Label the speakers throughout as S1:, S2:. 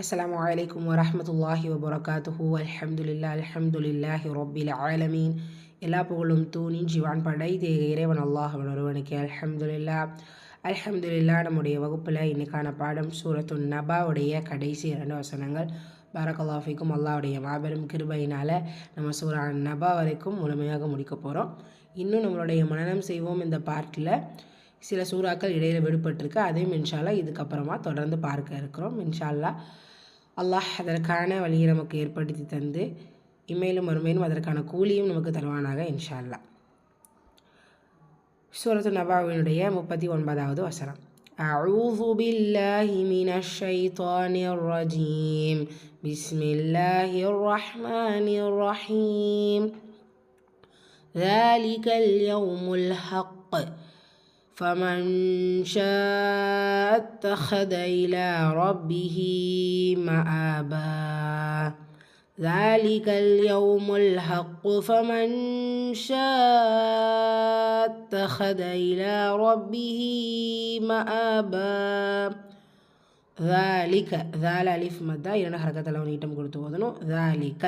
S1: السلام عليكم ورحمة الله who الحمد لله الحمد لله رب العالمين எல்லா புகழும் தூணின் ஜிவான் படை தேக இறைவன் அல்லாஹ் ஒருவனுக்கு அல்ஹம்துலில்லா அல்ஹம்துலில்லா நம்முடைய வகுப்பில் இன்றைக்கான பாடம் சூரத்து நபாவுடைய கடைசி இரண்டு வசனங்கள் பாரகல்லாஃபிக்கும் அல்லாவுடைய மாபெரும் கிருபையினால் நம்ம சூரா நபா வரைக்கும் முழுமையாக முடிக்க போகிறோம் இன்னும் நம்மளுடைய மனநம் செய்வோம் இந்த பார்ட்டில் சில சூறாக்கள் இடையில் விடுபட்டிருக்கு அதையும் இன்ஷால்லா இதுக்கப்புறமா தொடர்ந்து பார்க்க இருக்கிறோம் இன்ஷால்லா அல்லாஹ் அதற்கான வழியை நமக்கு ஏற்படுத்தி தந்து இமையிலும் மறுமையிலும் அதற்கான கூலியும் நமக்கு தருவானாக இன்ஷால்லா சூரத்து நபாவினுடைய முப்பத்தி ஒன்பதாவது வசனம் أعوذ بالله من الشيطان الرجيم بسم الله الرحمن الرحيم ذلك اليوم الحق فمن شاء اتخذ إلى ربه مآبا ذلك اليوم الحق فمن شاء اتخذ إلى ربه مآبا ذلك ذال ألف مدى إلى ஹரக்கத்தில் அவன் ஈட்டம் கொடுத்து போதணும் ذلك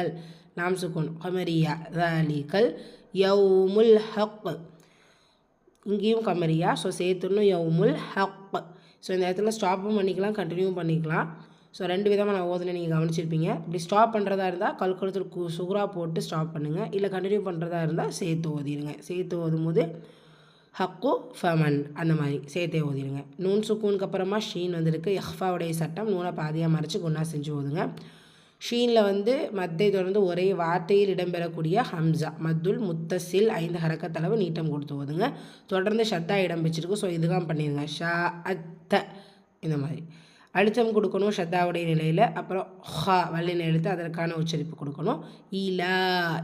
S1: நாம் சுக்குன் கமரியா ذلك اليوم الحق இங்கேயும் கமரியா ஸோ சேத்துன்னும் யவுமுல் ஹப் ஸோ இந்த இடத்துல ஸ்டாப்பும் பண்ணிக்கலாம் கண்டினியூ பண்ணிக்கலாம் ஸோ ரெண்டு விதமாக நான் ஓதனை நீங்கள் கவனிச்சிருப்பீங்க இப்படி ஸ்டாப் பண்ணுறதா இருந்தால் கல்குளத்தில் கு சுகுரா போட்டு ஸ்டாப் பண்ணுங்கள் இல்லை கண்டினியூ பண்ணுறதா இருந்தால் சேர்த்து ஓதிடுங்க சேர்த்து ஓதும்போது ஹக்கு ஃபமன் அந்த மாதிரி சேர்த்தே ஓதிடுங்க நூன் சுக்கூனுக்கு அப்புறமா ஷீன் வந்திருக்கு எஃபாவுடைய சட்டம் நூனை பாதியாக மறைச்சி குண்டா செஞ்சு ஓதுங்க ஷீனில் வந்து மத்தை தொடர்ந்து ஒரே வார்த்தையில் இடம்பெறக்கூடிய ஹம்சா மத்துல் முத்தசில் ஐந்து ஹரக்கத்தளவு நீட்டம் கொடுத்து ஓதுங்க தொடர்ந்து ஷத்தா இடம் பெற்றிருக்கும் ஸோ இதுதான் பண்ணிடுங்க ஷா அத்த இந்த மாதிரி அழுத்தம் கொடுக்கணும் ஷத்தாவுடைய நிலையில் அப்புறம் ஹா வள்ளின எழுத்து அதற்கான உச்சரிப்பு கொடுக்கணும் ஈலா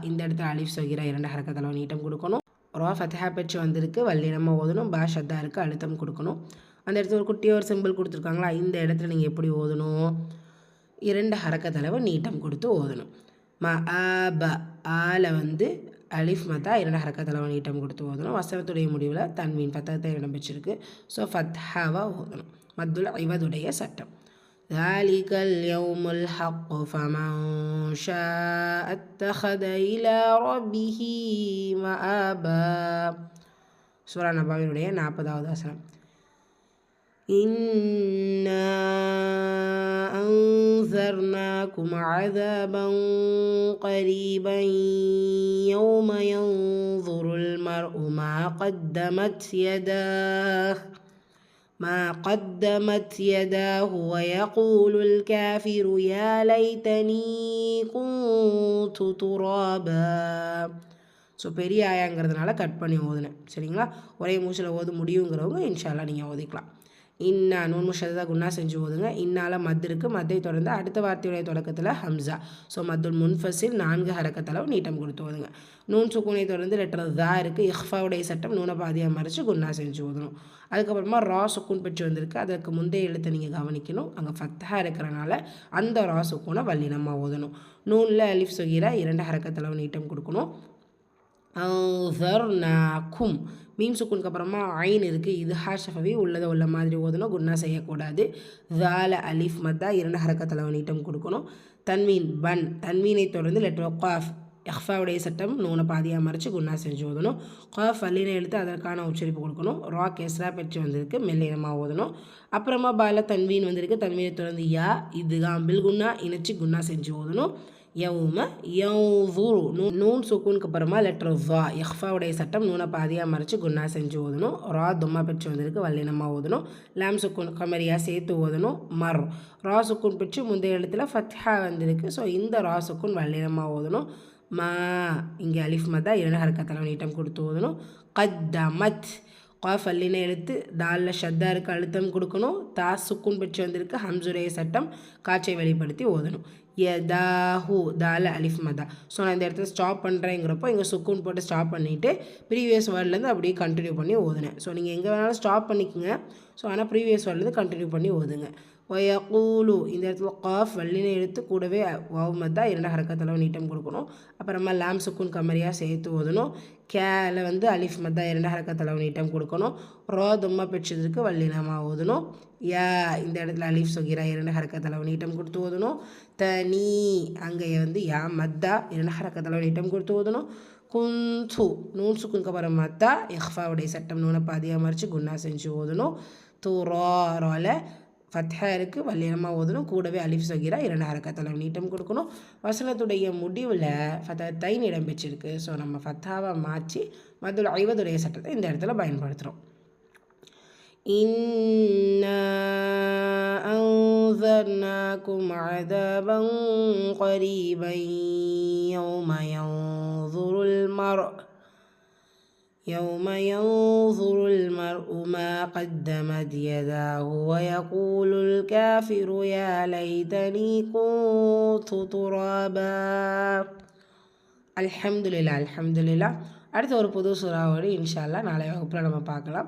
S1: இந்த இடத்துல அலிஃப் சொகிரா இரண்டு ஹரக்கத்தளவு நீட்டம் கொடுக்கணும் ரா ஃபத்தஹா பெற்று வந்திருக்கு வல்லினமாக ஓதணும் பா ஷத்தா இருக்குது அழுத்தம் கொடுக்கணும் அந்த இடத்துல ஒரு குட்டியாக ஒரு சிம்பிள் கொடுத்துருக்காங்களா இந்த இடத்துல நீங்கள் எப்படி ஓதணும் இரண்டு ஹரக்கத்தளவு நீட்டம் கொடுத்து ஓதணும் ம ஆ ப ஆல வந்து அலிஃப் மத்தா இரண்டு ஹரக்கத்தளவு நீட்டம் கொடுத்து ஓதணும் வசனத்துடைய முடிவில் தன்மீன் பத்தகத்தை பெற்றிருக்கு ஸோ ஃபத்ஹாவாக ஓதணும் மத்துல இவதுடைய சட்டம் ذلك اليوم الحق فمن شاء اتخذ إلى ربه مآبا சூரா நபாவினுடைய நாற்பதாவது வசனம் إنا أنذرناكم عذابا قريبا يوم ينظر المرء ما قدمت يداه ما قدمت يداه ويقول الكافر يا ليتني كنت ترابا ஸோ பெரிய ஆயாங்கிறதுனால கட் பண்ணி ஓதுனேன் சரிங்களா ஒரே மூச்சில் ஓது முடியுங்கிறவங்க இன்ஷால்லாம் நீங்கள் ஓதிக்கலாம் இன்னா நூன் முஷதா குன்னா செஞ்சு போதுங்க இன்னால மத் இருக்குது மத்தை தொடர்ந்து அடுத்த வார்த்தையுடைய தொடக்கத்தில் ஹம்சா ஸோ மத்துல் முன்ஃபசில் நான்கு ஹரக்கத்தளவு நீட்டம் கொடுத்து ஓதுங்க நூன் சுக்கூனை தொடர்ந்து லெட்டர் தா இருக்குது இஹ்ஃபாவுடைய சட்டம் நூனை பாதியாக மறைச்சு குன்னா செஞ்சு ஓதணும் அதுக்கப்புறமா ரா சுக்கூன் பெற்று வந்திருக்கு அதற்கு முந்தைய எழுத்தை நீங்கள் கவனிக்கணும் அங்கே ஃபத்தாக இருக்கிறனால அந்த ரா சுக்கூனை வல்லினமாக ஓதணும் நூனில் அலிஃப் சுகீரா இரண்டு ஹரக்கத்தளவு நீட்டம் கொடுக்கணும் நாக்கும் மீம் சுக்குனுக்கு அப்புறமா ஐன் இருக்குது இது ஹாஷஃபவி உள்ளதை உள்ள மாதிரி ஓதணும் குன்னா செய்யக்கூடாது ஜால அலிஃப் மத்தா இரண்டு ஹரக்கத்தில் நீட்டம் கொடுக்கணும் தன்மீன் பன் தன்மீனை தொடர்ந்து லெட்டர் காஃப் எஃபாவுடைய சட்டம் நூனை பாதியாக மறைச்சு குன்னா செஞ்சு ஓதணும் காஃப் அல்லினை எழுத்து அதற்கான உச்சரிப்பு கொடுக்கணும் ரா கேஸ்ரா பெற்று வந்திருக்கு மெல்லினமாக ஓதணும் அப்புறமா பால தன்வீன் வந்திருக்கு தன்வீனை தொடர்ந்து யா இதுதான் பில் குன்னா இணைச்சி குன்னா செஞ்சு ஓதணும் யவும யவுரு நூ நூன் சுக்குனுக்கு அப்புறமா லெட்டர் வா எஃபாவுடைய சட்டம் நூனை பாதியாக மறைச்சு குன்னா செஞ்சு ஓதணும் ரா தும்மா பிச்சு வந்திருக்கு வல்லினமாக ஓதணும் லேம் சுக்குன் கமரியாக சேர்த்து ஓதணும் மர் ரா சுக்குன் பிச்சு முந்தைய எழுத்தில் ஃபத்ஹா வந்திருக்கு ஸோ இந்த ரா சுக்குன் வல்லினமாக ஓதணும் மா இங்கே அலிஃப் மதா இரண்டு ஹரக்கத்தில் நீட்டம் கொடுத்து ஓதணும் கத்தமத் கா அல்லின எழுத்து தாலில் ஷத்தா இருக்க அழுத்தம் கொடுக்கணும் தா சுக்குன் பிச்சு வந்திருக்கு ஹம்சுரைய சட்டம் காட்சியை வெளிப்படுத்தி ஓதணும் எதாஹூ தால அலிஃப் மதா ஸோ நான் இந்த இடத்துல ஸ்டாப் பண்ணுறேங்கிறப்போ இங்கே சுக்குன் போட்டு ஸ்டாப் பண்ணிவிட்டு ப்ரீவியஸ் வேர்ட்லேருந்து அப்படியே கண்டினியூ பண்ணி ஓதுனேன் ஸோ நீங்கள் எங்கே வேணாலும் ஸ்டாப் பண்ணிக்கோங்க ஸோ ஆனால் ப்ரீவியஸ் வேர்ட்லேருந்து கண்டினியூ பண்ணி ஓதுங்க ஒயகூலு இந்த இடத்துல காஃப் வள்ளினை எடுத்து கூடவே வாவுமத் தான் இரண்டு ஹரக்கத்தில் நீட்டம் கொடுக்கணும் அப்புறமா லாம் சுக்குன் கமரியாக சேர்த்து ஓதணும் கேல வந்து அலிஃப் மத்தா இரண்டு ஹரக்கத்தில் நீட்டம் கொடுக்கணும் ரோ தும்மா பெற்றதுக்கு வள்ளினமாக ஓதணும் யா இந்த இடத்துல அலிஃப் சொகிரா இரண்டு ஹரக்கத்தளவு நீட்டம் கொடுத்து ஓதணும் த நீ அங்கே வந்து யா மத்தா இரண்டு ஹரக்கத்தளவு நீட்டம் கொடுத்து ஓதணும் குந்து நூன் சுக்குனுக்கு மத்தா எஹ்ஃபாவுடைய சட்டம் நூனை பாதியாக மறித்து குன்னா செஞ்சு ஓதணும் தூரோல ஃபத்ஹா இருக்குது வல்லினமாக ஓதணும் கூடவே அலிஃப் சொகிரா இரண்டு ஹரக்கத்தில் நீட்டம் கொடுக்கணும் வசனத்துடைய முடிவில் ஃபத்த தைன் பெற்றிருக்கு ஸோ நம்ம ஃபத்தாவை மாற்றி மதுல் ஐவதுடைய சட்டத்தை இந்த இடத்துல பயன்படுத்துகிறோம் إنا أنذرناكم عذابا قريبا يوم ينظر المرء يوم ينظر المرء ما قدمت يداه ويقول الكافر يا ليتني كنت ترابا الحمد لله الحمد لله அடுத்த ஒரு புது சுறாவோடு இன்ஷால்லா நாளை வகுப்பில் நம்ம பார்க்கலாம்